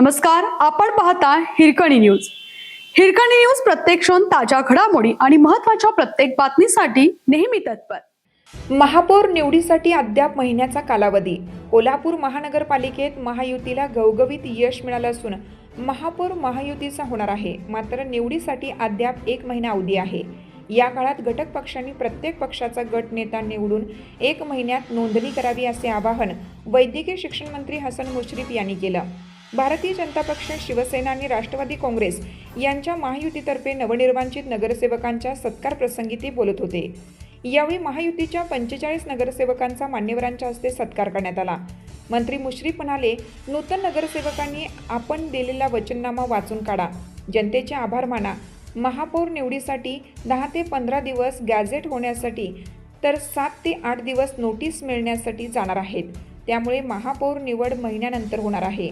नमस्कार आपण पाहता हिरकणी न्यूज. हिरकणी न्यूज प्रत्येक क्षण ताज्या घडामोडी आणि महत्त्वाच्या प्रत्येक बातमीसाठी नेहमी तत्पर. महापौर निवडीसाठी अद्याप महिन्याचा कालावधी. कोल्हापूर महानगरपालिकेत महायुतीला घवघवीत यश मिळालं असून महापौर महायुतीचा होणार आहे. मात्र निवडीसाठी अद्याप एक महिना अवधी आहे. या काळात घटक पक्षांनी प्रत्येक पक्षाचा गट नेता निवडून एक महिन्यात नोंदणी करावी असे आवाहन वैद्यकीय शिक्षण मंत्री हसन मुश्रीफ यांनी केलं. भारतीय जनता पक्ष शिवसेना आणि राष्ट्रवादी काँग्रेस यांच्या महायुतीतर्फे नवनिर्वाचित नगरसेवकांच्या सत्कार प्रसंगी ते बोलत होते. यावेळी महायुतीच्या पंचेचाळीस नगरसेवकांचा मान्यवरांच्या हस्ते सत्कार करण्यात आला. मंत्री मुश्रीफ म्हणाले नूतन नगरसेवकांनी आपण दिलेला वचननामा वाचून काढा. जनतेचे आभार माना. महापौर निवडीसाठी दहा ते पंधरा दिवस गॅझेट होण्यासाठी तर सात ते आठ दिवस नोटीस मिळण्यासाठी जाणार आहेत. त्यामुळे महापौर निवड महिन्यानंतर होणार आहे.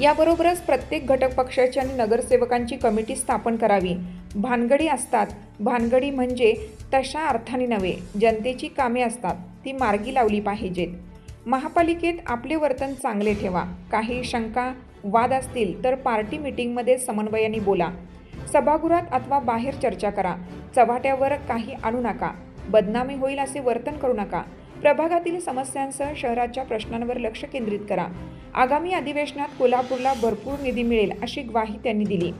याबरोबरच प्रत्येक घटक पक्षाची आणि नगरसेवकांची कमिटी स्थापन करावी. भानगडी असतात. भानगडी म्हणजे तशा अर्थाने नव्हे जनतेची कामे असतात. ती मार्गी लावली पाहिजेत. महापालिकेत आपले वर्तन चांगले ठेवा. काही शंका वाद असतील तर पार्टी मिटिंगमध्ये समन्वयाने बोला. सभागृहात अथवा बाहेर चर्चा करा. चव्हाट्यावर काही आणू नका. बदनामी होईल असे वर्तन करू नका. प्रभागातील समस्यांसह शहराच्या प्रश्नांवर लक्ष केंद्रित करा. आगामी अधिवेशनात कोल्हापूरला भरपूर निधी मिळेल अशी ग्वाही त्यांनी दिली.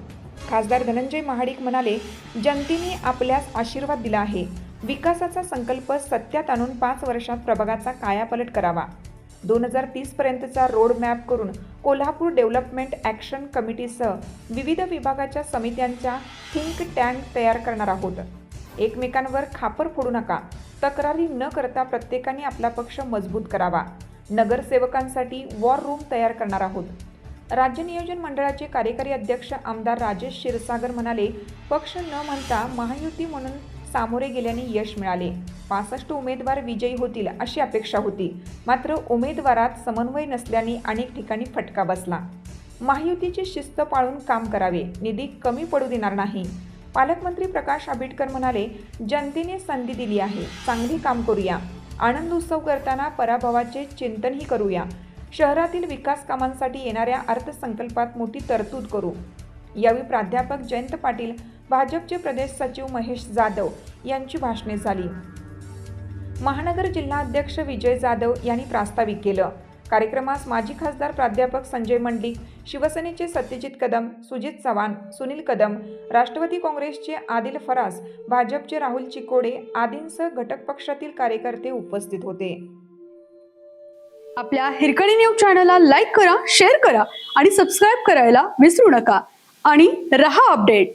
खासदार धनंजय महाडिक म्हणाले जनतेने आपल्यास आशीर्वाद दिला आहे. विकासाचा संकल्प सत्यात आणून पाच वर्षात प्रभागाचा कायापालट करावा. दोन हजार तीसपर्यंतचा रोड मॅप करून कोल्हापूर डेव्हलपमेंट ॲक्शन कमिटीसह विविध विभागाच्या समित्यांच्या थिंक टँक तयार करणार आहोत. एकमेकांवर खापर फोडू नका. तक्रारी न करता प्रत्येकाने आपला पक्ष मजबूत करावा. नगरसेवकांसाठी वॉर रूम तयार करणार आहोत. राज्य नियोजन मंडळाचे कार्यकारी अध्यक्ष आमदार राजेश क्षीरसागर म्हणाले पक्ष न म्हणता महायुती म्हणून सामोरे गेल्याने यश मिळाले. पासष्ट उमेदवार विजयी होतील अशी अपेक्षा होती. मात्र उमेदवारात समन्वय नसल्याने अनेक ठिकाणी फटका बसला. महायुतीची शिस्त पाळून काम करावे. निधी कमी पडू देणार नाही. पालकमंत्री प्रकाश आंबेडकर म्हणाले जनतेने संधी दिली आहे. चांगली काम करूया. आनंद उत्सव करताना पराभवाचे चिंतनही करूया. शहरातील विकास कामांसाठी येणाऱ्या अर्थसंकल्पात मोठी तरतूद करू. यावेळी प्राध्यापक जयंत पाटील भाजपचे प्रदेश सचिव महेश जाधव यांची भाषणे झाली. महानगर जिल्हाध्यक्ष विजय जाधव यांनी प्रास्ताविक केलं. कार्यक्रमास माजी खासदार प्राध्यापक संजय मंडलिक शिवसेनेचे सत्यजित कदम सुजित चव्हाण सुनील कदम राष्ट्रवादी काँग्रेसचे आदिल फरास भाजपचे राहुल चिकोडे आदींसह घटक पक्षातील कार्यकर्ते उपस्थित होते. आपल्या हिरकणी न्यूज चॅनलला लाईक करा शेअर करा आणि सबस्क्राईब करायला विसरू नका. आणि रहा अपडेट.